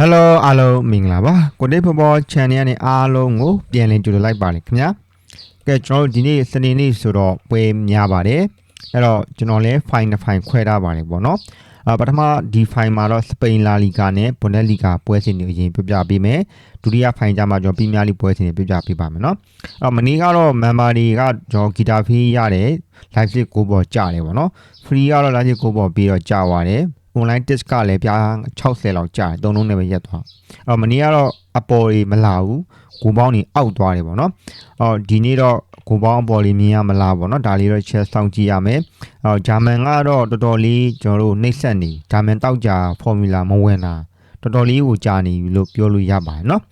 Hello အားလုံးမင်္ဂလာပါကိုတိတ်ဖော်ဖော် channel နဲ့အားလုံးကိုပြန်လည်ကြိုဆိုလိုက်ပါလေခင်ဗျာကဲကျွန်တော်တို့ဒီနေ့စနေနေ့ဆိုတော့ပွဲများပါတယ်အဲ့တော့ကျွန်တော်လည်း file တစ် file ခွဲထားပါတယ်ပေါ့နော်အပထမဒီ file မှာတော့စပိန်လာလီဂါနဲ့ဘွန်ဒက်လီဂါပွဲစဉ်တွေအရင်ပြပြပေးမယ်ဒုတိယ file ကြမှာကျွန်တော်ပရီးမီးယားလိပွဲစဉ်တွေပြပြပေးပါမယ်နော်အဲ့တော့မနေ့ကတော့ member တွေကကျွန်တော်ဂီတာဖီးရတယ် live fit ကိုပေါ်ကြတယ်ပေါ့နော် free ကတော့ live fit ကိုပေါ်ပြီးတော့ကြာသွားတယ် online test ကလည်းပြား60လောက်ကြာတယ်သုံးလုံးနဲ့ပဲရက်သွားအဲ့တော့မနေ့ကတော့အပေါ်တွေမလာဘူးကိုပေါင်းတွေအောက်သွားတယ်ပေါ့နော်အော်ဒီနေ့တော့ကိုပေါင်းအပေါ်လေးမြင်ရမလားပေါ့နော်ဒါလေးတော့ check စောင့်ကြည့်ရမယ်အော်ဂျာမန်ကတော့တော်တော်လေးကျွန်တော်တို့နှိပ်စက်နေဂျာမန်တောက်ကြ formula မဝင်တာတော်တော်လေးကိုကြာနေပြီလို့ပြောလို့ရပါတယ်နော်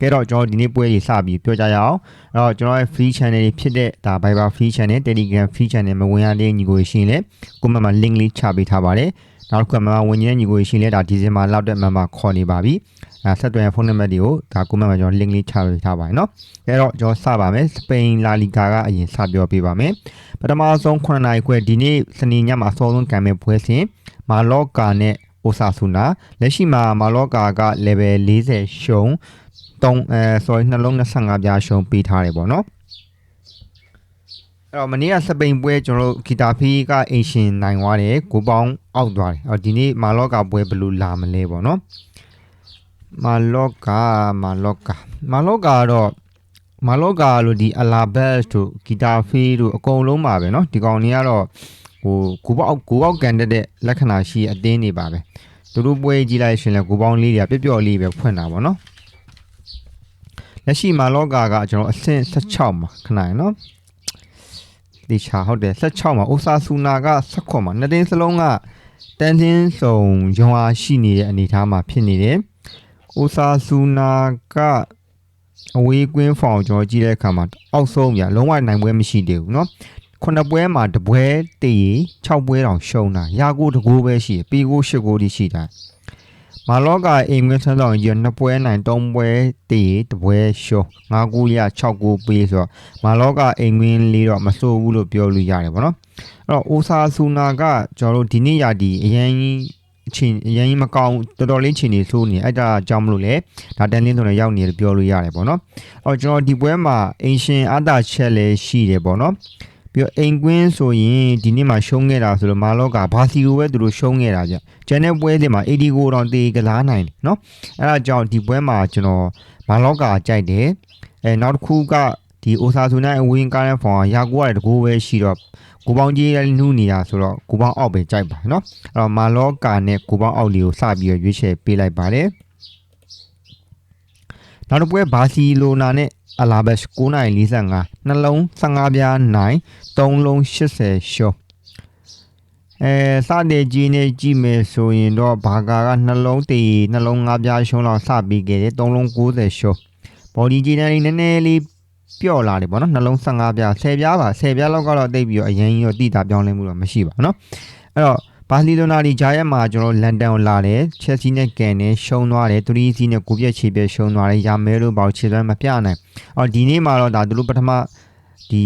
ကဲတော့ကျွန်တော်ဒီနေ့ပွဲကြီးစပြီးပြောကြရအောင်အဲ့တော့ကျွန်တော်ရဲ့ free channel တွေဖြစ်တဲ့ဒါ Viber free channel Telegram free channel မဝင်ရတဲ့ညီကိုရှိရင်လည်းကိုမမ link လေးချပေးထားပါတယ် နောက်တစ်ခုမှဝင်ရတဲ့ညီကိုရှိရင်လည်းဒါဒီဇင်ဘာလောက်တဲ့မမခေါ်နေပါပြီအဲဆက်သွယ်ဖုန်းနံပါတ်တွေကိုဒါကိုမမကျွန်တော် link လေးချပေးထားပါတယ်နော်အဲ့တော့ကျွန်တော်စပါမယ်စပိန်လာလီဂါကအရင်စပြောပေးပါမယ်ပထမဆုံး9နိုင်ခွဲဒီနေ့စနေညမှာအစောဆုံးကံမဲ့ပွဲစဉ်မာလော့ကာနဲ့အိုဆာဆူနာလက်ရှိမှာမာလော့ကာက level 40ရှုံး3အဲ sorry နှလုံး25ပြားရှုံးပေးထားတယ်ပေါ့နော် အဲ့တော့မနေ့ကစပိန်ပွဲကျွန်တော်တို့ဂီတာဖီကအင်ရှင်နိုင်သွားတယ်ကိုပေါင်းအောက်သွားတယ်အော်ဒီနေ့မာလော့ကာပွဲဘယ်လိုလာမလဲပေါ့နော်မာလော့ကာမာလော့ကာမာလော့ကာကတော့မာလော့ကာလို့ဒီအလာဘက်တို့ဂီတာဖီတို့အကုန်လုံးပါပဲเนาะဒီကောင်တွေကတော့ဟိုကိုပေါက်ကိုပေါက်ကန်တက်တဲ့လက္ခဏာရှိအတင်းနေပါပဲသူတို့ပွဲကြီးလိုက်ရှင်လဲကိုပေါင်းလေးတွေကပျော့ပျော့လေးပဲဖွင့်တာပေါ့เนาะလက်ရှိမာလော့ကာကကျွန်တော်အဆင့်16မှာခဏရနော် ဒီချာဟုတ်တယ်16မှာအိုဆာဆူနာက16မှာနှစ်တင်းစလုံးကတန်းတင်းစုံရွာရှိနေတဲ့အနေအထားမှာဖြစ်နေတယ်အိုဆာဆူနာကအဝေးကွင်းဖောင်ကျွန်တော်ကြည့်တဲ့အခါမှာအောက်ဆုံးပြလုံးဝနိုင်ပွဲမရှိသေးဘူးเนาะခုနှစ်ပွဲမှာတပွဲတည်6ပွဲတောင်ရှုံးတာရာကိုတကိုးပဲရှိတယ်ပြီးကို8ကိုတိရှိတာ မာလောကအိမ်ငွေဆန်းဆောင်ကြီးနှစ်ပွဲနိုင်3ပွဲတည်တပွဲရှုံး5ကိုရ6ကိုပေးဆိုတော့မာလောကအိမ်ငွေလေးတော့မစိုးဘူးလို့ပြောလို့ရတယ်ဗောနော်အဲ့တော့အိုဆာဆူနာကကျွန်တော်တို့ဒီနေ့ရာဒီအရင်အချင်းအရင်မကောင်းတော်တော်လေးချိန်နေဆိုးနေအဲ့ဒါကြောင့်မလို့လေဒါတန်လင်းဆိုလည်းရောက်နေတယ်ပြောလို့ရတယ်ဗောနော်အော်ကျွန်တော်ဒီပွဲမှာအင်ရှင်အတာချက်လည်းရှိတယ်ဗောနော် ပြီးတော့အိမ်ကွင်းဆိုရင်ဒီနေ့မှာရှုံးခဲ့တာဆိုတော့မာလော့ကဘာစီကိုပဲသူတို့ရှုံးခဲ့တာကြ။ဂျန်တဲ့ပွဲတွေမှာ80ကိုတော့တေကလားနိုင်တယ်နော်။အဲဒါကြောင့်ဒီပွဲမှာကျွန်တော်မာလော့ကကြိုက်တယ်။အဲနောက်တစ်ခုကဒီအိုဆာဆူနဲ့အဝင်းကားတဲ့ဖောင်ရာကိုရတကူပဲရှိတော့ကိုပေါင်းကြီးလည်းနှူးနေတာဆိုတော့ကိုပေါင်းအောက်ပဲကြိုက်ပါနော်အဲ့တော့မာလောကာနဲ့ကိုပေါင်းအောက်လေးကိုစပြီးရွေးချယ်ပေးလိုက်ပါတယ်နောက်တစ်ပွဲဘာစီလိုနာနဲ့ အလာဘက်9:45နှလုံး15ပြားနိုင်3လုံး80ရှော့အဲစတဲ့ကြီးနေကြည့်မယ်ဆိုရင်တော့ဘာကာကနှလုံးတည်နှလုံး5ပြားရှုံးလောက်စပြီးခဲ့တယ်3လုံး90ရှော့ဘော်ဒီကြီးနေနည်းနည်းလေးပျော့လာတယ်ပေါ့နော်နှလုံး15ပြား10ပြားပါ10ပြားလောက်ကတော့တိတ်ပြီးတော့အရင်ကြီးတော့တိတာပြောင်းလဲမှုတော့မရှိပါဘူးเนาะအဲ့တော့ ဘာစီလိုနာဒီဂျာရက်မှာကျွန်တော်လန်ဒန်ကိုလာတယ်ချက်စီနဲ့ကန်နဲ့ရှုံးသွားတယ်တူရီစီနဲ့ကိုပြက်ချေပြက်ရှုံးသွားတယ်ရာမဲလို့ပေါ့ခြေစွမ်းမပြနိုင်အော်ဒီနေ့မှာတော့ဒါသူတို့ပထမဒီ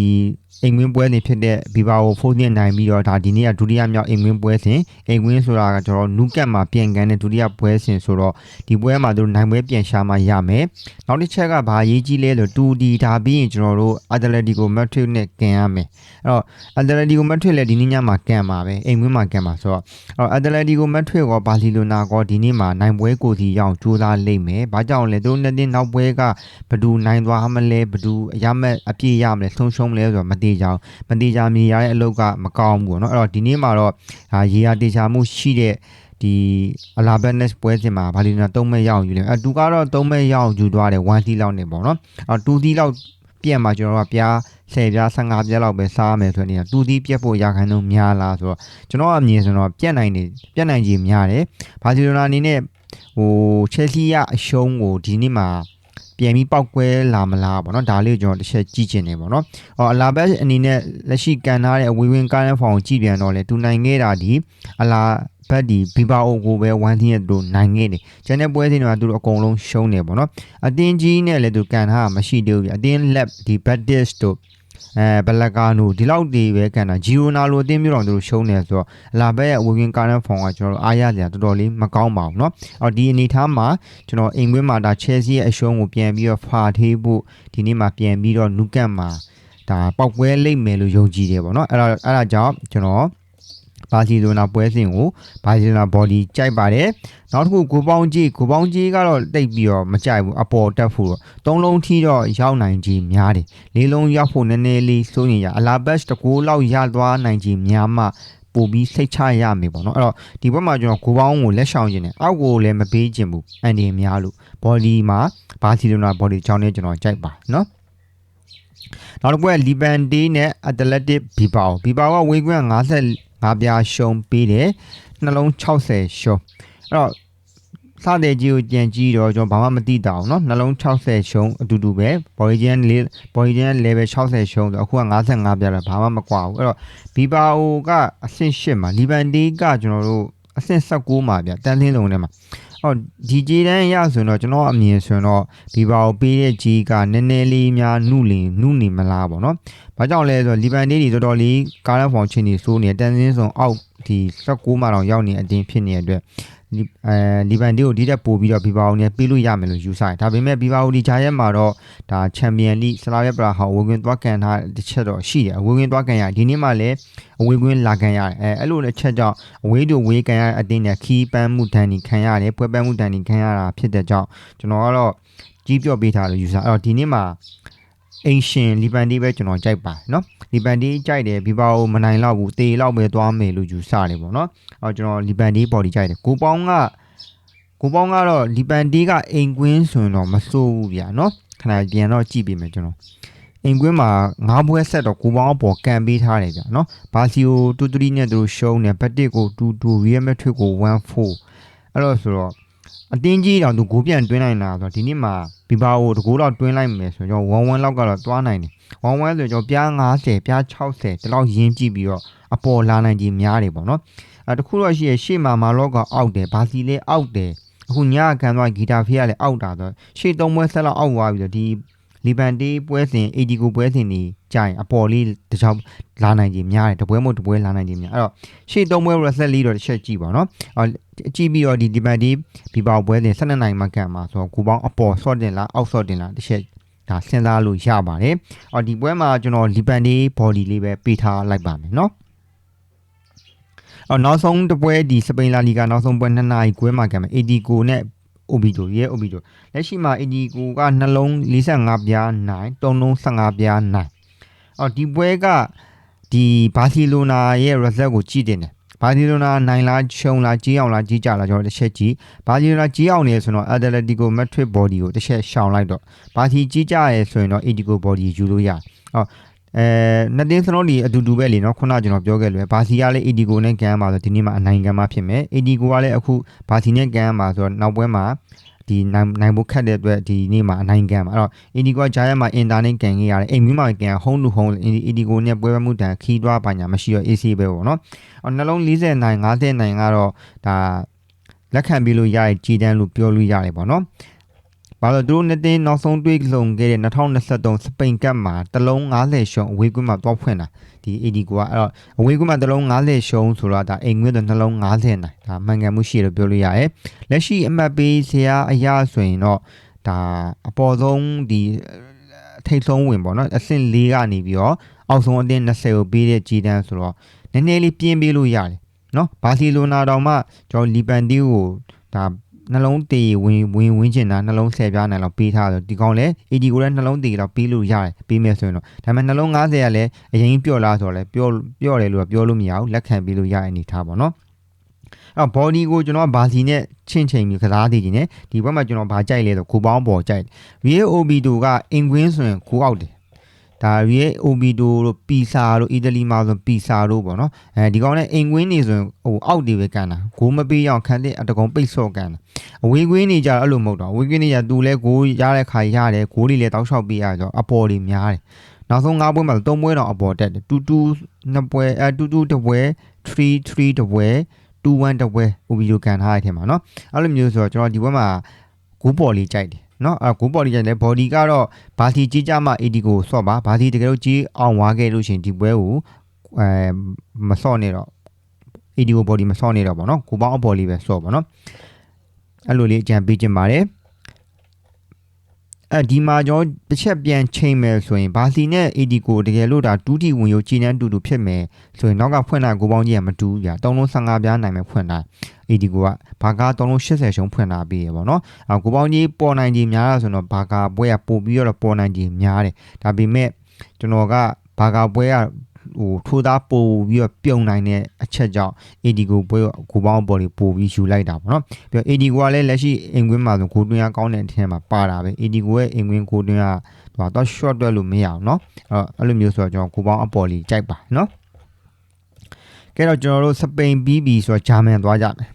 အိမ်ဝင်းပွဲနေဖြစ်တဲ့ဘီဘာကိုဖိုးနေနိုင်ပြီးတော့ဒါဒီနေ့ကဒုတိယမြောက်အိမ်ဝင်းပွဲစဉ်အိမ်ဝင်းဆိုတာကကျွန်တော်နူးကတ်မှာပြန်ကန်တဲ့ဒုတိယပွဲစဉ်ဆိုတော့ဒီပွဲမှာသူတို့နိုင်ပွဲပြန်ရှာမှရမယ်နောက်တစ်ချက်ကဘာရေးကြီးလဲလို့ 2D ဒါပြီးရင်ကျွန်တော်တို့ Atletico Madrid နဲ့ကန်ရမယ်အဲ့တော့ Atletico Madrid လည်းဒီနေ့ညမှာကန်ပါပဲအိမ်ဝင်းမှာကန်ပါဆိုတော့အဲ့တော့ Atletico Madrid ကဘာစီလိုနာကဒီနေ့မှာနိုင်ပွဲကိုစီရောက်ကြိုးစားလိမ့်မယ်ဘာကြောင့်လဲသူတို့နှစ်တင်းနောက်ပွဲကဘယ်သူနိုင်သွားမလဲဘယ်သူရမဲ့အပြည့်ရမလဲဆုံးရှုံးမလဲဆိုတော့မသိကြအောင်မတိကြမြေရတဲ့အလုပ်ကမကောင်းဘူးပေါ့နော်အဲ့တော့ဒီနေ့မှာတော့ဒါရေရာတေချာမှုရှိတဲ့ဒီအလာဘက်နက်ပွဲစဉ်မှာဘာလီနာ၃မဲ့ရအောင်ယူလဲအဲသူကတော့၃မဲ့ရအောင်ယူသွားတယ်1 t လောက်နေပေါ့နော်အဲ2 t လောက်ပြက်မှာကျွန်တော်ကပြား10ပြား15ပြားလောက်ပဲစားမယ်ဆိုနေတာ2 t ပြက်ဖို့ရခိုင်နှုန်းများလားဆိုတော့ကျွန်တော်အမြင်ဆိုတော့ပြက်နိုင်နေပြက်နိုင်ကြီးများတယ်ဘာစီလိုနာအနေနဲ့ဟိုချက်စီကအရှုံးကိုဒီနေ့မှာ ပြန်ပြီးပောက်ကွဲလာမလားပေါ့နော်ဒါလေးကိုကျွန်တော်တစ်ချက်ကြည့်ချင်နေပေါ့နော်ဟောအလာဘက်အနေနဲ့လက်ရှိကန်ထားတဲ့အဝေးဝင်းကားတဲ့ဖောင်ကြည့်ပြန်တော့လေသူနိုင်ခဲ့တာဒီအလာဘက်ဒီဘီဘာအိုကိုပဲဝမ်သင်းရဲ့သူတို့နိုင်ခဲ့တယ်ကျန်တဲ့ပွဲစဉ်တွေကသူတို့အကုန်လုံးရှုံးနေပေါ့နော်အတင်းကြီးနဲ့လည်းသူကန်ထားတာမရှိသေးဘူးပြအတင်းလက်ဒီဘက်ဒစ်တို့ အဲဘလက်ကာနိုဒီလောက်ဒီပဲကန်တာဂျီရိုနာလိုအသင်းမျိုးတော်တို့ရှုံးနေဆိုတော့အလာဘက်ရဲ့ဝင်းကာရန်ဖောင်ကကျွန်တော်တို့အားရစရာတော်တော်လေးမကောင်းပါဘူးเนาะအော်ဒီအနေထားမှာကျွန်တော်အိမ်ကွင်းမှာဒါချယ်ဆီရဲ့အရှုံးကိုပြန်ပြီးတော့ဖာထေးဖို့ဒီနေ့မှာပြန်ပြီးတော့နုကတ်မှာဒါပောက်ပွဲလိမ့်မယ်လို့ယုံကြည်တယ်ပေါ့เนาะအဲ့ဒါအဲ့ဒါကြောင့်ကျွန်တော် ဘာစီလိုနာပွဲစဉ်ကိုဘာစီလိုနာဘော်ဒီကြိုက်ပါတယ်နောက်တစ်ခုကိုပေါင်းကြီးကိုပေါင်းကြီးကတော့တိတ်ပြီးတော့မကြိုက်ဘူးအပေါ်တက်ဖို့တော့သုံးလုံးထီတော့ရောက်နိုင်ကြီးများတယ်လေးလုံးရောက်ဖို့နည်းနည်းလေးစိုးရင်ရအလာဘတ်တကူလောက်ရသွားနိုင်ကြီးများမှပို့ပြီးစိတ်ချရမယ်ပေါ့နော်အဲ့တော့ဒီဘက်မှာကျွန်တော်ကိုပေါင်းကိုလက်ဆောင်ခြင်းနဲ့အောက်ကိုလည်းမပေးခြင်းဘူးအန်ဒီများလို့ဘော်ဒီမှာဘာစီလိုနာဘော်ဒီချောင်းနဲ့ကျွန်တော်ကြိုက်ပါနော်နောက်တစ်ခုကလီဘန်ဒေးနဲ့အက်တလက်တစ်ဘီပါဘီပါကဝေးကွင်း 55ပြားရှုံးပေးတယ်နှလုံး60ရှုံးအဲ့တော့စတဲ့ကြီးကိုကြံကြည့်တော့ကျွန်တော်ဘာမှမသိတာအောင်เนาะနှလုံး60ရှုံးအတူတူပဲ Borigen Borigen level 60ရှုံးဆိုအခုက55ပြားတော့ဘာမှမကွာဘူးအဲ့တော့ဘီပါအိုကအဆင့်8မှာလီဘန်ဒေးကကျွန်တော်တို့အဆင့်19မှာဗျတန်းလင်းလုံးထဲမှာ အော်ဒီဂျီတန်းရဆိုရင်တော့ကျွန်တော်အမြင်ဆိုရင်တော့ဒီပါကိုပေးတဲ့ဂျီကနည်းနည်းလေးများနှုလင်နှုနေမလားပေါ့နော်။ဘာကြောင့်လဲဆိုတော့လီဘန်ဒေးတွေတော်တော်လေးကားရန်ဖောင်ချင်းတွေစိုးနေတန်စင်းဆောင်အောက်ဒီ16မှာတော့ရောက်နေအတင်းဖြစ်နေတဲ့အတွက်ဒီ အဲလီဘန်ဒေးကိုဒီတက်ပို့ပြီးတော့ဘီဘာအောင်နဲ့ပေးလို့ရမယ်လို့ယူဆတယ်။ဒါပေမဲ့ဘီဘာအိုဒီဂျာရက်မှာတော့ဒါချန်ပီယံလိဆလာရက်ပရာဟောင်ဝဝင်သွားကန်ထားတစ်ချက်တော့ရှိတယ်။ဝဝင်သွားကန်ရဒီနေ့မှလည်းအဝေးကွင်းလာကန်ရတယ်အဲအဲ့လိုလည်းချက်ကြောင့်အဝေးတို့ဝေးကန်ရတဲ့အတင်းနဲ့ခီးပန်းမှုတန်နီခံရတယ်ပွဲပန်းမှုတန်နီခံရတာဖြစ်တဲ့ကြောင့်ကျွန်တော်ကတော့ကြီးပြော့ပေးထားလို့ယူဆအဲ့တော့ဒီနေ့မှာ အင်ရှင်လီပန်ဒီပဲကျွန်တော်ကြိုက်ပါเนาะလီပန်ဒီကြိုက်တယ်ဘီပါကိုမနိုင်တော့ဘူးတေလောက်ပဲသွားမယ်လို့ယူဆတယ်ပေါ့เนาะအော်ကျွန်တော်လီပန်ဒီဘော်ဒီကြိုက်တယ်ကိုပေါင်းကကိုပေါင်းကတော့လီပန်ဒီကအိမ်ကွင်းဆိုရင်တော့မစိုးဘူးဗျာเนาะခဏပြန်တော့ကြည့်ပေးမယ်ကျွန်တော် အိမ်ကွင်းမှာငါးပွဲဆက်တော့ကိုပေါင်းအပေါ်ကန်ပေးထားတယ်ဗျာနော်ဘာစီကိုတူတူနဲ့သူတို့ရှုံးတယ်ဘတ်တစ်ကိုတူတူရီယယ်မက်ထရစ်ကို14အဲ့တော့ဆိုတော့ အတင်းကြီးတောင်သူဂိုးပြန်တွင်းနိုင်တာဆိုတော့ဒီနေ့မှာဘီဘာကိုတကူတော့တွင်းလိုက်မယ်ဆိုတော့1 1လောက်ကတော့တွားနိုင်တယ်1 1ဆိုတော့ပြား90ပြား60ဒီလောက်ရင်းကြည့်ပြီးတော့အပေါ်လာနိုင်ကြီးများတယ်ပေါ့နော်အဲတခုတော့ရှိရရှေ့မှာမာလော့ကအောက်တယ်ဘာစီလေးအောက်တယ်အခုညခံသွားဂီတာဖေးကလည်းအောက်တာဆိုရှေ့သုံးပွဲဆက်လောက်အောက်သွားပြီးတော့ဒီလီဘန်တေးပွဲစဉ် AD ကိုပွဲစဉ်နေကြရင်အပေါ်လေးတစ်ချောင်းလာနိုင်ကြီးများတယ်တပွဲမို့တပွဲလာနိုင်ကြီးများအဲ့တော့ရှေ့သုံးပွဲ reset လေးတော့တစ်ချက်ကြည့်ပါနော်အော် ကြည့်ပြီးတော့ဒီလီဘန်တေးဒီပေါပွဲစဉ်12နိုင်မှကန်မှာဆိုတော့ကိုပေါင်းအပေါ် short တင်လားအောက် short တင်လားတစ်ချက်ဒါစဉ်းစားလို့ရပါတယ်အော်ဒီပွဲမှာကျွန်တော်လီဘန်တေး body လေးပဲပေးထားလိုက်ပါမယ်နော်အော်နောက်ဆုံးတပွဲဒီစပိန်လာလီဂါနောက်ဆုံးပွဲ2နာရီခွဲမှာကံမယ် AD ကိုနဲ့ Obito ရဲ့ Obito လက်ရှိမှာ AD ကိုကနှလုံး45ပြား9တုံးလုံး15ပြား9အော်ဒီပွဲကဒီဘာစီလိုနာရဲ့ result ကိုကြည့်တင်တယ် ဘာစီလိုနာနိုင်လားရှုံးလားကြီးအောင်လားကြီးကြလားကျွန်တော်တစ်ချက်ကြည့်ဘာစီလိုနာကြီးအောင်နေဆိုတော့ Atletico Madrid body ကိုတစ်ချက်ရှောင်လိုက်တော့ဘာစီကြီးကြရဲဆိုရင်တော့ Atletico body ယူလို့ရတယ်အော်အဲနှစ်တင်းစလုံးဒီအတူတူပဲလေနော်ခုနကျွန်တော်ပြောခဲ့လွယ်ဘာစီကလည်း Edigo နဲ့ကန်မှာဆိုဒီနေ့မှာအနိုင်ကန်မှာဖြစ်မယ် Edigo ကလည်းအခုဘာစီနဲ့ကန်မှာဆိုတော့နောက်ပွဲမှာ ဒီနိုင်နိုင်ဖို့ခက်တဲ့အတွက်ဒီနေ့မှာအနိုင်ကန်မှာအဲ့တော့ Edigo ကဂျာရက်မှာအင်တာနဲ့ကန်ခဲ့ရတယ်အိမ်မီမှာကန် home to home Edigo နဲ့ပွဲပွဲမှုတန်ခီးသွားပါညာမရှိတော့ AC ပဲပေါ့နော်အော်နှလုံး40နိုင်50နိုင်ကတော့ဒါလက်ခံပြီးလို့ရရဲ့ကြည်တန်းလို့ပြောလို့ရတယ်ပေါ့နော် ဘာလို့သူတို့နှစ်တင်းနောက်ဆုံးတွေ့လုံခဲ့တဲ့2023စပိန်ကပ်မှာတလုံး90ရှုံးအဝေးကွင်းမှာတွားဖွင့်တာဒီ AD ကအဲ့တော့အဝေးကွင်းမှာတလုံး90ရှုံးဆိုတော့ဒါအိမ်ငွေ့တော့နှလုံး90နိုင်ဒါမှန်ကန်မှုရှိတယ်လို့ပြောလို့ရတယ်လက်ရှိအမှတ်ပေးဆရာအရာဆိုရင်တော့ဒါအပေါ်ဆုံးဒီထိတ်ဆုံးဝင်ပေါ့နော်အဆင့်၄ကနေပြီးတော့အောက်ဆုံးအတင်း20ကိုပေးတဲ့ဂျီတန်းဆိုတော့နည်းနည်းလေးပြင်းပေးလို့ရတယ်နော်ဘာစီလိုနာတောင်မှကျွန်တော်လီပန်တီကိုဒါ နှလုံးတေဝင်ဝင်ဝင်ချင်တာနှလုံး10ပြားနိုင်လောက်ပေးထားတယ်ဒီကောင်လည်း AD ကိုလည်းနှလုံးတေလောက်ပေးလို့ရတယ်ပေးမယ်ဆိုရင်တော့ဒါပေမဲ့နှလုံး90ကလည်းအရင်ပြော့လားဆိုတော့လည်းပြော့ပြော့တယ်လို့ပြောလို့မရဘူးလက်ခံပေးလို့ရတဲ့အနေထားပေါ့နော်အဲ့ body ကိုကျွန်တော်ဘာစီနဲ့ချင်းချိန်ပြီးကစားသေးခြင်းနဲ့ဒီဘက်မှာကျွန်တော်ဘာကြိုက်လဲဆိုကိုပေါင်းပေါ်ကြိုက် VAOB တို့ကအင်ကွင်းဆိုရင်ကိုအောက်တယ် ဒါရီရဲ့ Obito တို့ပီဆာတို့အီတလီမှာဆိုပီဆာတို့ပေါ့နော်အဲဒီကောင်နဲ့အိမ်ကွင်းနေဆိုရင်ဟိုအောက်တွေပဲကန်တာဂိုးမပေးအောင်ခန်းတဲ့အတကောင်ပိတ်ဆော့ကန်တာအဝေးကွင်းနေကြတော့အဲ့လိုမဟုတ်တော့အဝေးကွင်းနေကြသူလဲဂိုးရတဲ့ခါရတယ်ဂိုးတွေလည်းတောက်လျှောက်ပေးရတော့အပေါ်တွေများတယ်နောက်ဆုံး၅ပွဲမှာ၃ပွဲတော့အပေါ်တက်တယ်တူတူနှစ်ပွဲအဲတူတူတစ်ပွဲ3 3တစ်ပွဲ2 1တစ်ပွဲ Obito ကန်ထားတဲ့အထင်မှာနော်အဲ့လိုမျိုးဆိုတော့ကျွန်တော်ဒီဘက်မှာဂိုးပေါ်လေးကြိုက်တယ် နော်အကူဘော်ဒီကြိုက်လဲဘော်ဒီကတော့ဘာစီကြီးကြမှ AD ကိုဆော့ပါဘာစီတကယ်လို့ကြီးအောင်ဝါခဲ့လို့ရှင်ဒီပွဲကိုအဲမဆော့နေတော့ AD ကိုဘော်ဒီမဆော့နေတော့ဗောနော်ကိုပေါင်းအပေါ်လေးပဲဆော့ဗောနော်အဲ့လိုလေးအကြံပေးခြင်းပါတယ် အဲဒီမှာကျွန်တော်တစ်ချက်ပြန်ချိန်မယ်ဆိုရင်ဘာစီနဲ့ AD ကိုတကယ်လို့ဒါ2တီဝင်ရိုကြည်နန်းတူတူဖြစ်မယ်ဆိုရင်နောက်ကဖွင့်တာကိုပေါင်းကြီးကမတူဘူးဗျာ315ပြားနိုင်မယ်ဖွင့်တာ AD ကိုကဘာကာ380ရှုံးဖွင့်တာပြီးရပေါ့နော်အကိုပေါင်းကြီးပေါ်နိုင်ကြီးများတာဆိုတော့ဘာကာပွဲကပို့ပြီးတော့ပေါ်နိုင်ကြီးများတယ်ဒါပေမဲ့ကျွန်တော်ကဘာကာပွဲက ဟိုထိုးသားပို့ပြီးတော့ပြုံနိုင်တဲ့အချက်ကြောင့် AD ကိုပွဲကိုပေါင်းပေါ်တွေပို့ပြီးယူလိုက်တာပေါ့နော်ပြီးတော့ AD ကလည်းလက်ရှိအင်ကွင်းမှာဆိုဂိုးတွင်းအားကောင်းတဲ့အထက်မှာပါတာပဲ AD ကိုရဲ့အင်ကွင်းဂိုးတွင်းအားဟိုတော့ short တွက်လို့မရအောင်နော်အဲ့တော့အဲ့လိုမျိုးဆိုတော့ကျွန်တော်ကိုပေါင်းအပေါ်လေးကြိုက်ပါနော်ကဲတော့ကျွန်တော်တို့စပိန်ပြီးပြီဆိုတော့ဂျာမန်သွားကြမယ်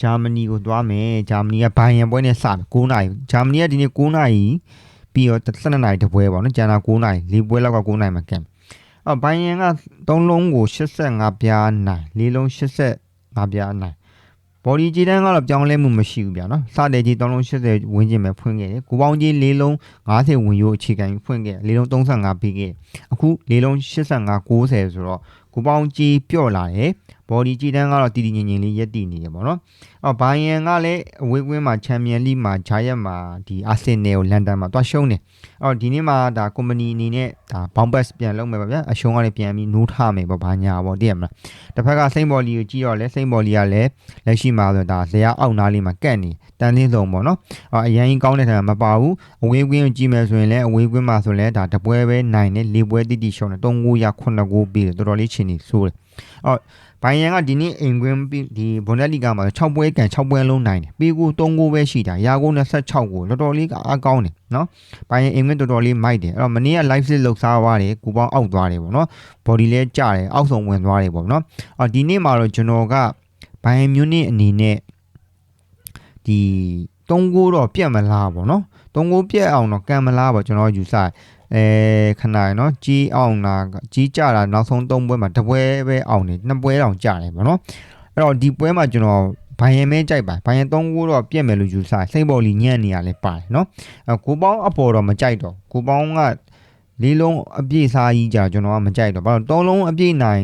ဂျာမနီကိုသွားမယ်ဂျာမနီကဘိုင်ယန်ပွဲနဲ့စတယ်9နာရီဂျာမနီကဒီနေ့9နာရီပြီးတော့12နာရီတပွဲပေါ့နော်ဂျန်နာ9နာရီလေးပွဲလောက်က9နာရီမှာကမ် အော်ဘိုင်ယန်က3လုံးကို85ပြားနိုင်၄လုံး85ပြားနိုင်ဘော်ဒီဂျီတန်းကတော့ပြောင်းလဲမှုမရှိဘူးဗျာနော်စတဲ့ကြီး3လုံး80ဝန်းကျင်ပဲဖွင့်ခဲ့တယ်ကိုပေါင်းကြီး၄လုံး90ဝင်ရိုးအခြေခံဖွင့်ခဲ့၄လုံး35ပြီးခဲ့အခု၄လုံး85 90ဆိုတော့ကိုပေါင်းကြီးပြော့လာတယ် ဘော်ဒီကြည်တန်းကတော့တည်တည်ငြိမ်ငြိမ်လေးရက်တည်နေတယ်ပေါ့နော်အော်ဘိုင်ယန်ကလည်းအဝေးကွင်းမှာချန်ပီယံလိမှာဂျာယက်မှာဒီအာဆင်နယ်ကိုလန်ဒန်မှာတွားရှုံးတယ်အော်ဒီနေ့မှာဒါကုမ္ပဏီအနေနဲ့ဒါဘောင်ဘတ်ပြန်လုပ်မယ်ပါဗျာအရှုံးကလည်းပြန်ပြီးနိုးထမယ်ပေါ့ဘာညာပေါ့တည်ရမလားတစ်ဖက်ကစိမ့်ဘော်လီကိုကြည့်တော့လဲစိမ့်ဘော်လီကလည်းလက်ရှိမှာဆိုဒါဇရာအောက်နားလေးမှာကတ်နေတန်လင်းဆုံးပေါ့နော်အော်အရင်ကြီးကောင်းတဲ့ထက်မပါဘူးအဝေးကွင်းကိုကြည့်မယ်ဆိုရင်လည်းအဝေးကွင်းမှာဆိုလည်းဒါတပွဲပဲနိုင်တယ်လေးပွဲတိတိရှုံးတယ်3ဂိုးရ9ဂိုးပြီးတယ်တော်တော်လေးချင်းနေဆိုးတယ် အော်ဘိုင်ယန်ကဒီနေ့အိမ်ကွင်းဒီဘွန်ဒက်လီဂါမှာ6ပွဲကန်6ပွဲလုံးနိုင်တယ်ပြီးကို3ဂိုးပဲရှိတာရာဂိုး26ကိုတော်တော်လေးအားကောင်းတယ်နော်ဘိုင်ယန်အိမ်ကွင်းတော်တော်လေးမိုက်တယ်အဲ့တော့မနေ့က live sit လောက်စားသွားတယ်ကိုပေါင်းအောက်သွားတယ်ပေါ့နော် body လဲကျတယ်အောက်ဆုံးဝင်သွားတယ်ပေါ့နော်အော်ဒီနေ့မှာတော့ကျွန်တော်ကဘိုင်ယန်မြူနစ်အနေနဲ့ဒီ3ဂိုးတော့ပြတ်မလားပေါ့နော်3ဂိုးပြတ်အောင်တော့ကံမလားပေါ့ကျွန်တော်ယူဆ အဲခဏရနော်ကြီးအောင်တာကြီးကြတာနောက်ဆုံး၃ပွဲမှာတစ်ပွဲပဲအောင်နေနှစ်ပွဲတောင်ကြတယ်ပေါ့နော်အဲ့တော့ဒီပွဲမှာကျွန်တော်ဘိုင်ယန်မဲကြိုက်ပါဘိုင်ယန်၃ကိုတော့ပြက်မယ်လို့ယူဆစိတ်ပေါ်လီညံ့နေရလဲပါတယ်နော်အဲကိုပေါင်းအပေါ်တော့မကြိုက်တော့ကိုပေါင်းကလေးလုံးအပြည့်စားကြီးကြာကျွန်တော်ကမကြိုက်တော့ဘာလို့၃လုံးအပြည့်နိုင်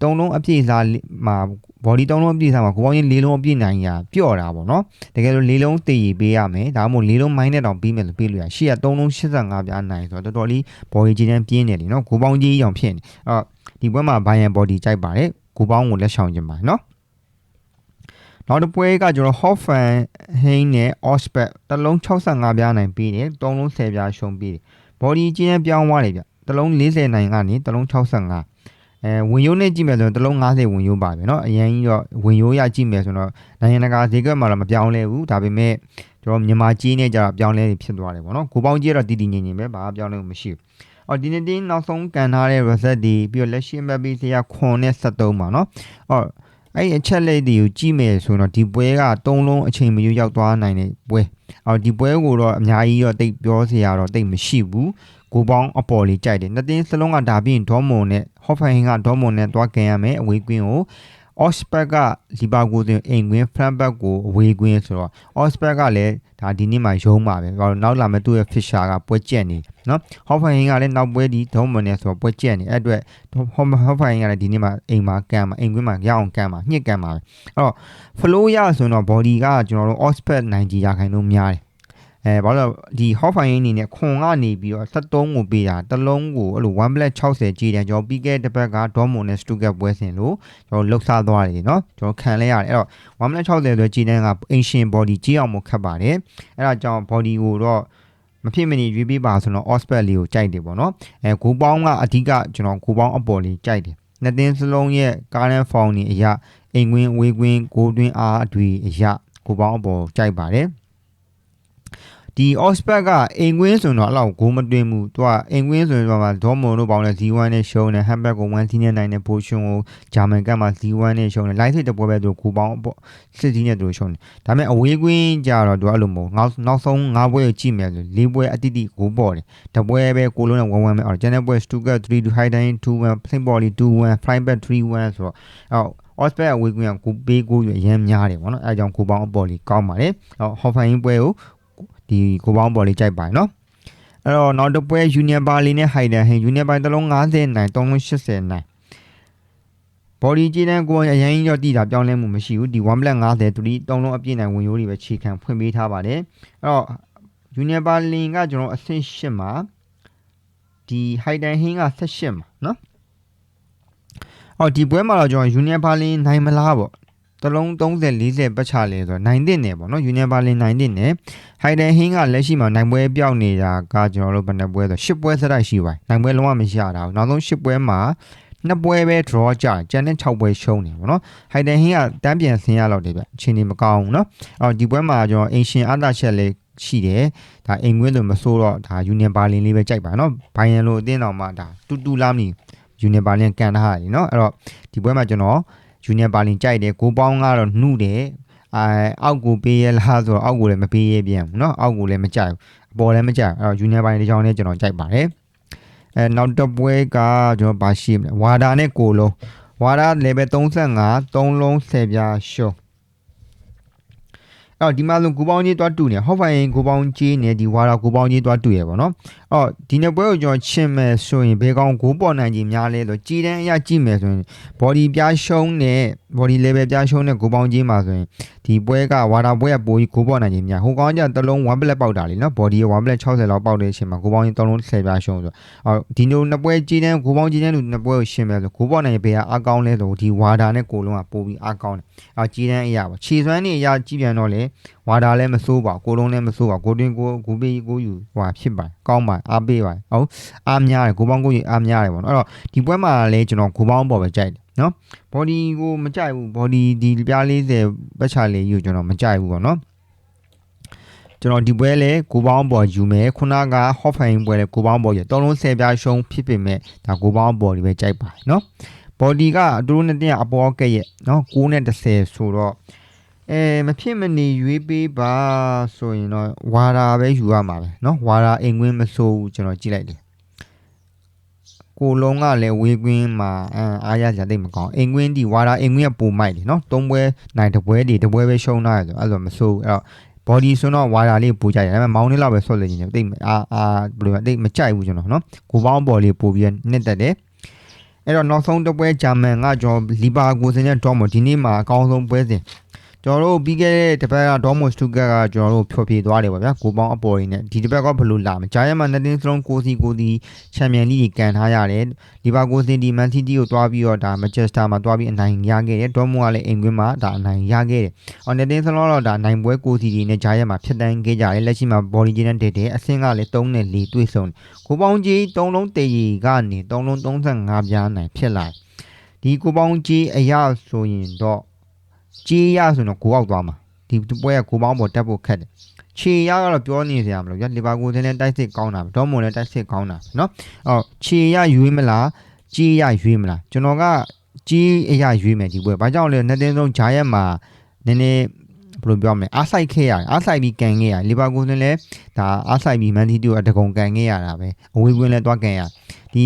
၃လုံးအပြည့်စားမှာ body 3လုံးအပြည့်စားမှာကိုပေါင်းရင်၄လုံးအပြည့်နိုင်ရပျော့တာပေါ့နော်တကယ်လို့၄လုံးတည်ရပေးရမယ်ဒါမှမဟုတ်၄လုံးမိုင်းနဲ့တောင်ပြီးမယ်လို့ပြေးလို့ရရှေ့က3လုံး85ပြားနိုင်ဆိုတော့တော်တော်လေး body ကြီးတန်းပြင်းနေတယ်နော်ကိုပေါင်းကြီးအောင်ဖြစ်နေအော်ဒီပွဲမှာ Bayern body ကြိုက်ပါတယ်ကိုပေါင်းကိုလက်ဆောင်ခြင်းပါနော်နောက်တစ်ပွဲကကျွန်တော် Hoffen Hein နဲ့ Osberg တစ်လုံး65ပြားနိုင်ပြီးတယ်သုံးလုံး10ပြားရှုံးပြီးတယ် body ကြီးရင်ပြောင်းသွားတယ်ဗျတစ်လုံး40နိုင်ကနေတစ်လုံး65 အဲဝင်ရိုးနဲ့ကြည့်မယ်ဆိုရင်တစ်လုံး90ဝင်ရိုးပါပဲเนาะအရင်ကြီးတော့ဝင်ရိုးရကြည့်မယ်ဆိုတော့နိုင်ငံတကာဈေးကွက်မှာတော့မပြောင်းလဲဘူးဒါပေမဲ့ကျွန်တော်မြန်မာကြီးနဲ့ကြတော့ပြောင်းလဲဖြစ်သွားတယ်ပေါ့နော်ကိုပေါင်းကြီးကတော့တည်တည်ငြိမ်ငြိမ်ပဲဘာမှပြောင်းလဲမှုမရှိဘူးအော်ဒီနေ့တင်းနောက်ဆုံးကန်ထားတဲ့ reset ဒီပြီးတော့လက်ရှိ map ပြီးစရာခွန်နဲ့73ပါเนาะအော်အဲ့အချက်လက်တွေကိုကြည့်မယ်ဆိုတော့ဒီပွဲက၃လုံးအချိန်မရွရောက်သွားနိုင်တဲ့ပွဲအော်ဒီပွဲကိုတော့အများကြီးတော့တိတ်ပြောစရာတော့တိတ်မရှိဘူး ကိုပေါင်းအပေါ်လေးကြိုက်တယ်နှစ်တင်းစလုံးကဒါပြီးရင်ဒေါမွန်နဲ့ဟော့ဖိုင်ကဒေါမွန်နဲ့တွားကန်ရမယ်အဝေးကွင်းကို Osberg ကလီဗာပူးတင်အိမ်ကွင်း Frankfurt ကိုအဝေးကွင်းဆိုတော့ Osberg ကလည်းဒါဒီနေ့မှရုံးပါပဲ။ဘာလို့နောက်လာမဲ့သူ့ရဲ့ Fisher ကပွဲကျက်နေနော်။ Hoffenheim ကလည်းနောက်ပွဲဒီဒုံးမနဲ့ဆိုတော့ပွဲကျက်နေအဲ့အတွက် Hoffenheim ကလည်းဒီနေ့မှအိမ်မှာကမ်းမှာအိမ်ကွင်းမှာရအောင်ကမ်းမှာညှစ်ကမ်းမှာပဲ။အဲ့တော့ flow ရဆိုတော့ body ကကျွန်တော်တို့ Osberg 90ရာခိုင်နှုန်းများတယ် အဲဘာလို့ဒီ hot fire အနေနဲ့ခွန်ကနေပြီးတော့73ကိုပေးတာတစ်လုံးကိုအဲ့လို1 black 60ကြီးတယ်ကျွန်တော်ပြီးခဲ့တဲ့ဘက်က Dortmund နဲ့ Stuttgart ပွဲစဉ်လို့ကျွန်တော်လှုပ်ရှားသွားတယ်เนาะကျွန်တော်ခံလဲရတယ်အဲ့တော့1 black 60ဆိုကြီးတဲ့က ancient body ကြီးအောင်မခတ်ပါတယ်အဲ့ဒါကြောင့် body ကိုတော့မဖြစ်မနေရွေးပေးပါဆိုတော့ Osprey လေးကိုကြိုက်တယ်ပေါ့နော်အဲဂိုးပေါင်းကအဓိကကျွန်တော်ဂိုးပေါင်းအပေါ်လေးကြိုက်တယ်နှစ်သင်းစလုံးရဲ့ကားနန်းဖောင်နေအရာအိမ်ကွင်းဝေးကွင်းဂိုးတွင်းအားအတွေ့အရာဂိုးပေါင်းအပေါ်ကြိုက်ပါတယ် ဒီ Osberg ကအိမ်ကွင်းဆိုတော့အဲ့လောက်ဂိုးမတွင်းဘူးသူကအိမ်ကွင်းဆိုတော့မှဒေါ်မွန်တို့ပေါင်းလဲ Z1 နဲ့ရှုံးတယ် Hamburg ကို1စီးနဲ့နိုင်တဲ့ပိုရှင်ကိုဂျာမန်ကတ်မှာ Z1 နဲ့ရှုံးတယ် Leipzig တပွဲပဲသူဂိုးပေါင်းပေါ့စစ်စီးနဲ့သူရှုံးတယ်ဒါပေမဲ့အဝေးကွင်းကြတော့သူအဲ့လိုမဟုတ်နောက်နောက်ဆုံး၅ပွဲကိုကြည့်မယ်ဆို၄ပွဲအတိတိဂိုးပေါ်တယ်တပွဲပဲကိုလုံးနဲ့1-1ပဲအော်ကျန်တဲ့ပွဲ Stuttgart 3-2 Heidenheim 2-1 St. Pauli 2-1 Freiburg 3-1ဆိုတော့အော် Osprey အဝေးကွင်းကကိုပေးကိုရရမ်းများတယ်ဗောနော်အဲအကြောင်းကိုပေါင်းအပေါ်လေးကောင်းပါတယ်အော် Hoffenheim ပွဲကို ဒီကိုပေါင်းပေါ်လေးကြိုက်ပါတယ်နော်အဲ့တော့နောက်တစ်ပွဲ Union Berlin နဲ့ Heidenheim Union Berlin တစ်လုံး90နိုင်380နိုင် body ကြီးတန်းကိုအရင်ကြီးတော့တည်တာပြောင်းလဲမှုမရှိဘူးဒီ1.50တူဒီသုံးလုံးအပြည့်နိုင်ဝင်ရိုးတွေပဲခြေခံဖွင့်ပေးထားပါတယ်အဲ့တော့ Union Berlin ကကျွန်တော်အဆင့်8မှာဒီ Heidenheim က18မှာနော်အော်ဒီပွဲမှာတော့ကျွန်တော် Union Berlin နိုင်မလားပေါ့ တလုံး30 40ပတ်ချလဲဆိုတော့နိုင်တဲ့နယ်ပေါ့နော် Union Berlin နိုင်တဲ့နယ် Heidenheim ကလက်ရှိမှာနိုင်ပွဲပြောက်နေတာကကျွန်တော်တို့ဘယ်နှပွဲဆို10ပွဲစတိုက်ရှိပါတယ်နိုင်ပွဲလုံးဝမရတာဘူးနောက်ဆုံး10ပွဲမှာနှစ်ပွဲပဲ draw ကြကျန်တဲ့6ပွဲရှုံးနေပေါ့နော် Heidenheim ကတန်းပြန်ဆင်းရတော့တယ်ဗျအချိန်နေမကောင်းဘူးเนาะအော်ဒီပွဲမှာကျွန်တော် Ancient အသာချက်လေးရှိတယ်ဒါအိမ်ကွင်းလို့မဆိုးတော့ဒါ Union Berlin လေးပဲကြိုက်ပါเนาะဘိုင်ယန်လိုအသင်းတော်မှာဒါတူတူလားမသိ Union Berlin ကန်ထားရတယ်เนาะအဲ့တော့ဒီပွဲမှာကျွန်တော် Union Berlin ကြိုက်တယ်ကိုပေါင်းကတော့နှုတယ်အဲအောက်ကိုပေးရလားဆိုတော့အောက်ကိုလည်းမပေးရပြန်ဘူးเนาะအောက်ကိုလည်းမကြိုက်ဘူးအပေါ်လည်းမကြိုက်ဘူးအဲ့တော့ Union Berlin ဒီကြောင်လေးကျွန်တော်ကြိုက်ပါတယ်အဲနောက်တစ်ပွဲကကျွန်တော်ဗာရှိမလဲဝါဒါနဲ့ကိုလုံးဝါဒါ level 35 3လုံး10ပြားရှုံး အော်ဒီမှာလုံးကိုပေါင်းကြီးတွားတူနေဟော့ဖိုင်ကိုပေါင်းကြီးနေဒီဝါဒါကိုပေါင်းကြီးတွားတူရပေါ့နော်အော်ဒီနေ့ပွဲကိုကျွန်တော်ချင်မယ်ဆိုရင်ဘေကောင်ကိုပေါ်နိုင်ကြီးများလဲဆိုကြည်တန်းအရာကြည့်မယ်ဆိုရင် body ပြားရှုံးနဲ့ body level ပြားရှုံးနဲ့ကိုပေါင်းကြီးမှာဆိုရင်ဒီပွဲကဝါဒါပွဲကပိုကြီးကိုပေါ်နိုင်ကြီးများဟိုကောင်ကတလုံး1 black ပေါက်တာလीနော် body က1 black 60လောက်ပေါက်တဲ့အချိန်မှာကိုပေါင်းကြီး3လုံး10ပြားရှုံးဆိုအော်ဒီလိုနှစ်ပွဲကြည်တန်းကိုပေါင်းကြီးတန်းလူနှစ်ပွဲကိုရှင်းမယ်ဆိုကိုပေါ်နိုင်ဘေးကအကောင်းလဲဆိုဒီဝါဒါနဲ့ကိုလုံးကပိုပြီးအကောင်းတယ်အော်ကြည်တန်းအရာပါခြေစွမ်းနေအရာကြည့်ပြန်တော့လေဝါဒါလည်းမစိုးပါဘူးကိုလုံးလည်းမစိုးပါဘူးကိုတွင်ကိုကိုပေးကိုယူဟိုဖြစ်ပါကောင်းပါအားပေးပါဟုတ်အားများတယ်ကိုပေါင်းကိုယူအားများတယ်ပေါ့နော်အဲ့တော့ဒီပွဲမှာလည်းကျွန်တော်ကိုပေါင်းပေါ်ပဲကြိုက်တယ် နော် body ကိုမကြိုက်ဘူး body ဒီပြား40ပတ်ချလေးယူကျွန်တော်မကြိုက်ဘူးပေါ့နော်ကျွန်တော်ဒီပွဲလဲကိုပေါင်းပေါ်ယူမယ်ခုနက hot fine ပွဲလဲကိုပေါင်းပေါ်ရတောင်းလုံး10ပြားရှုံးဖြစ်ပေမဲ့ဒါကိုပေါင်းပေါ်ဒီပဲကြိုက်ပါတယ်နော် body ကသူတို့နဲ့တင်အပေါ်ကက်ရဲ့နော်9နဲ့10ဆိုတော့အဲမဖြစ်မနေရွေးပေးပါဆိုရင်တော့ဝါရာပဲယူရမှာပဲเนาะဝါရာအိမ်ကွင်းမဆိုးဘူးကျွန်တော်ကြည့်လိုက်တယ် ကိုလုံးကလည်းဝေကွင်းမှာအားရစရာတိတ်မကောင်းအိမ်ကွင်းဒီဝါတာအိမ်ကွင်းကပူမိုက်လေနော်သုံးပွဲနိုင်တပွဲဒီတပွဲပဲရှုံးသွားရဆိုအဲ့လိုမဆိုးအဲ့တော့ body ဆိုတော့ဝါတာလေးပူကြတယ်ဒါပေမဲ့မောင်းလေးလောက်ပဲဆွတ်လေနေတယ်တိတ်အာအာဘယ်လိုလဲတိတ်မကြိုက်ဘူးကျွန်တော်နော်ကိုပေါင်းပေါ်လေးပူပြီးနှစ်တက်တယ်အဲ့တော့နောက်ဆုံးတပွဲဂျာမန်ကကျွန်တော်လီဗာကိုစင်နဲ့ဒေါ်မွန်ဒီနေ့မှာအကောင်းဆုံးပွဲစဉ် ကျွန်တော်တို့ပြီးခဲ့တဲ့တစ်ပတ်ကဒေါ်မိုစတူကကကျွန်တော်တို့ဖြောပြေသွားတယ်ပေါ့ဗျာကိုပေါင်းအပေါ်ရင်းနဲ့ဒီတစ်ပတ်ကဘယ်လိုလာမဂျာယန်မှာနှစ်တင်းစလုံးကိုစီကိုစီချန်ပီယံလိကန်ထားရတယ်လီဘာကိုစင်ဒီမန်စီးတီးကိုတွားပြီးတော့ဒါမန်ချက်စတာမှာတွားပြီးအနိုင်ရခဲ့တယ်ဒေါ်မိုကလည်းအိမ်ကွင်းမှာဒါအနိုင်ရခဲ့တယ်အော်နှစ်တင်းစလုံးတော့ဒါနိုင်ပွဲကိုစီဒီနဲ့ဂျာယန်မှာဖြတ်တန်းခဲ့ကြတယ်လက်ရှိမှာဘော်လီဂျင်းနဲ့ဒေတယ်အဆင့်ကလည်း3နဲ့4တွေ့ဆုံကိုပေါင်းကြီး3လုံးတည်ရီကနေ3လုံး35ပြားနိုင်ဖြစ်လာဒီကိုပေါင်းကြီးအရာဆိုရင်တော့ ကြီးရဆိုတော့ကိုအောက်သွားမှာဒီပွဲကကိုပေါင်းပေါ်တက်ဖို့ခက်တယ်ခြေရကတော့ပြောနေစရာမလိုရလီဗာပူးနဲ့တိုက်စစ်ကောင်းတာဒေါ်မွန်လည်းတိုက်စစ်ကောင်းတာเนาะအော်ခြေရရွေးမလားကြီးရရွေးမလားကျွန်တော်ကကြီးအရာရွေးမယ်ဒီပွဲဘာကြောင့်လဲနှစ်တင်းဆုံးဂျာရက်မှာနည်းနည်းဘယ်လိုပြောမလဲအားဆိုင်ခဲ့ရတယ်အားဆိုင်ပြီးကန်ခဲ့ရလီဗာပူးနဲ့လည်းဒါအားဆိုင်ပြီးမန်တီတူအတကုံကန်ခဲ့ရတာပဲအဝေးကွင်းလည်းတွားကန်ရဒီ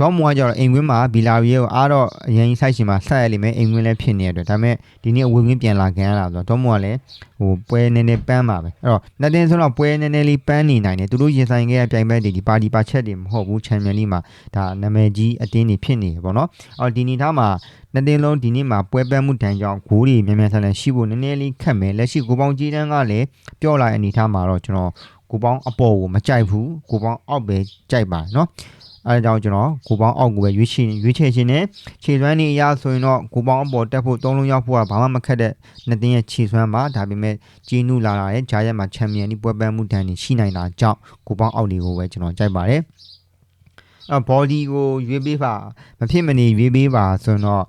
ဒေါ်မွန်ကကျတော့အိမ်ကွင်းမှာဘီလာရီရဲ့ကိုအားတော့အရင်ဆိုင်ရှင်မှာဆက်ရလိမ့်မယ်အိမ်ကွင်းလည်းဖြစ်နေတဲ့အတွက်ဒါပေမဲ့ဒီနေ့အဝေးကွင်းပြန်လာကန်ရတာဆိုတော့ဒေါ်မွန်ကလည်းဟိုပွဲနည်းနည်းပန်းပါပဲအဲ့တော့နှစ်တင်းဆိုတော့ပွဲနည်းနည်းလေးပန်းနေနိုင်တယ်သူတို့ရင်ဆိုင်ခဲ့ရပြိုင်ပွဲတွေဒီပါတီပါချက်တွေမဟုတ်ဘူးချန်ပီယံလိမှာဒါနာမည်ကြီးအတင်းတွေဖြစ်နေတယ်ပေါ့နော်အော်ဒီနေ့ထားမှာနှစ်တင်းလုံးဒီနေ့မှာပွဲပန်းမှုတန်ကြောင်ဂိုးတွေမြန်မြန်ဆန်ဆန်ရှိဖို့နည်းနည်းလေးခက်မယ်လက်ရှိကိုပေါင်းကြီးတန်းကလည်းပြောလာတဲ့အနေထားမှာတော့ကျွန်တော်ကိုပေါင်းအပေါ်ကိုမကြိုက်ဘူးကိုပေါင်းအောက်ပဲကြိုက်ပါเนาะ အဲဒါကြောင့်ကျွန်တော်ကိုပေါင်းအောက်ကိုပဲရွေးချယ်ရွေးချယ်ခြင်းနဲ့ခြေစွမ်းနေအရဆိုရင်တော့ကိုပေါင်းအပေါ်တက်ဖို့သုံးလုံးရောက်ဖို့ကဘာမှမခက်တဲ့နှစ်တင်းရဲ့ခြေစွမ်းပါဒါပေမဲ့ကြီးနုလာတာရဲ့ဂျာရက်မှာချန်ပီယံဒီပွဲပန်းမှုတန်နေရှိနိုင်တာကြောင့်ကိုပေါင်းအောက်လေးကိုပဲကျွန်တော်ကြိုက်ပါတယ်အဲ body ကိုရွေးပေးပါမဖြစ်မနေရွေးပေးပါဆိုတော့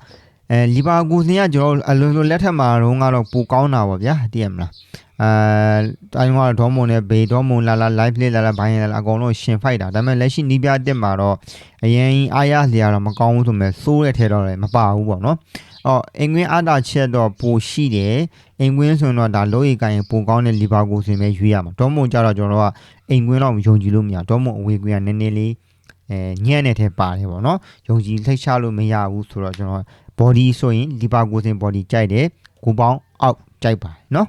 အဲလီဗာပူးစင်ကကျွန်တော်အလွန်လိုလက်ထက်မှာတော့ကတော့ပိုကောင်းတာပါဗျာသိရမလား အဲတိုင်းကတော့ဒေါမွန်နဲ့ဘေဒေါမွန်လာလာ live play လာလာဘိုင်းလာလာအကုန်လုံးရှင်ဖိုက်တာဒါပေမဲ့လက်ရှိနီးပြတက်မှာတော့အရင်အားရစရာတော့မကောင်းဘူးဆိုမဲ့စိုးတဲ့ထဲတော့လည်းမပါဘူးပေါ့နော်အော်အင်ကွင်းအားတာချက်တော့ပိုရှိတယ်အင်ကွင်းဆိုတော့ဒါလို့ရကိုင်ပိုကောင်းတဲ့လီဗာပူးစင်ပဲရွေးရမှာဒေါမွန်ကြတော့ကျွန်တော်တို့ကအင်ကွင်းတော့ယုံကြည်လို့မရဒေါမွန်အဝေးကွင်းကနည်းနည်းလေးအဲညံ့တဲ့ထဲပါတယ်ပေါ့နော်ယုံကြည်လှိတ်ရှားလို့မရဘူးဆိုတော့ကျွန်တော် body ဆိုရင်လီဗာပူးစင် body ကြိုက်တယ်ကိုပေါင်းအောက်ကြိုက်ပါနော်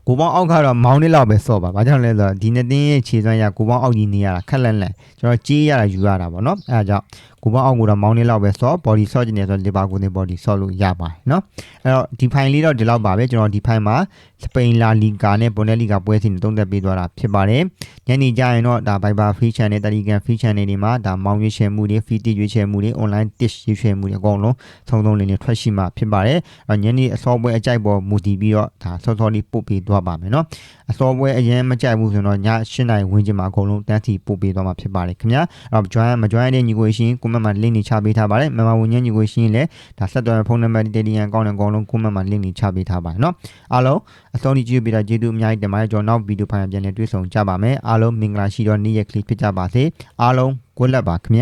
ကိုပေါင်းအောက်ကတော့မောင်းလေးလောက်ပဲစော့ပါဘာကြောင့်လဲဆိုတော့ဒီနှစ်တင်းရဲ့ခြေစွမ်းရကိုပေါင်းအောက်ကြီးနေရတာခက်လက်လက်ကျွန်တော်ကြေးရတာယူရတာပေါ့နော်အဲဒါကြောင့်ကိုပေါင်းအောက်ကိုတော့မောင်းလေးလောက်ပဲစော့ body စော့ကျင်နေဆိုတော့ liver ကိုနေ body စော့လို့ရပါတယ်နော်အဲ့တော့ဒီဖိုင်လေးတော့ဒီလောက်ပါပဲကျွန်တော်ဒီဖိုင်မှာစပိန်လာလီဂါနဲ့ဘွန်ဒက်လီဂါပွဲစဉ်တွေသုံးသက်ပေးသွားတာဖြစ်ပါတယ်ညနေကျရင်တော့ဒါ Viber free channel တတိကန် free channel တွေမှာဒါမောင်းရွေးချယ်မှုတွေ free တိရွေးချယ်မှုတွေ online dish ရွေးချယ်မှုတွေအကုန်လုံးသုံးသုံးလေးနဲ့ထွက်ရှိမှာဖြစ်ပါတယ်အဲ့ညနေအစောပွဲအကြိုက်ပေါ်မူတည်ပြီးတော့ဒါစောစောလေးပို့ပေးသွားပါမယ်နော်အစောပွဲအရင်မကြိုက်ဘူးဆိုတော့ည8နာရီဝန်းကျင်မှာအကုန်လုံးတန်းစီပို့ပေးသွားမှာဖြစ်ပါတယ်ခင်ဗျာအဲ့တော့ join မ join တဲ့ညီကိုရှင်ကိုမတ်မှာ link တွေချပေးထားပါတယ်မြန်မာဝန်ကြီးညီကိုရှင်လည်းဒါဆက်သွယ်ဖုန်းနံပါတ်တေဒီယန်အကောင့်နဲ့အကုန်လုံးကိုမတ်မှာ link တွေချပေးထားပါတယ်နော်အားလုံးအစောကြီးကြည့်ပေးတာကျေးဇူးအများကြီးတင်ပါတယ်ကျွန်တော်နောက်ဗီဒီယိုဖိုင်ပြန်လည်တွေ့ဆုံကြပါမယ်အားလုံးမင်္ဂလာရှိတော့နေ့ရက်ကလေးဖြစ်ကြပါစေအားလုံးကိုလက်ပါခင်ဗျာ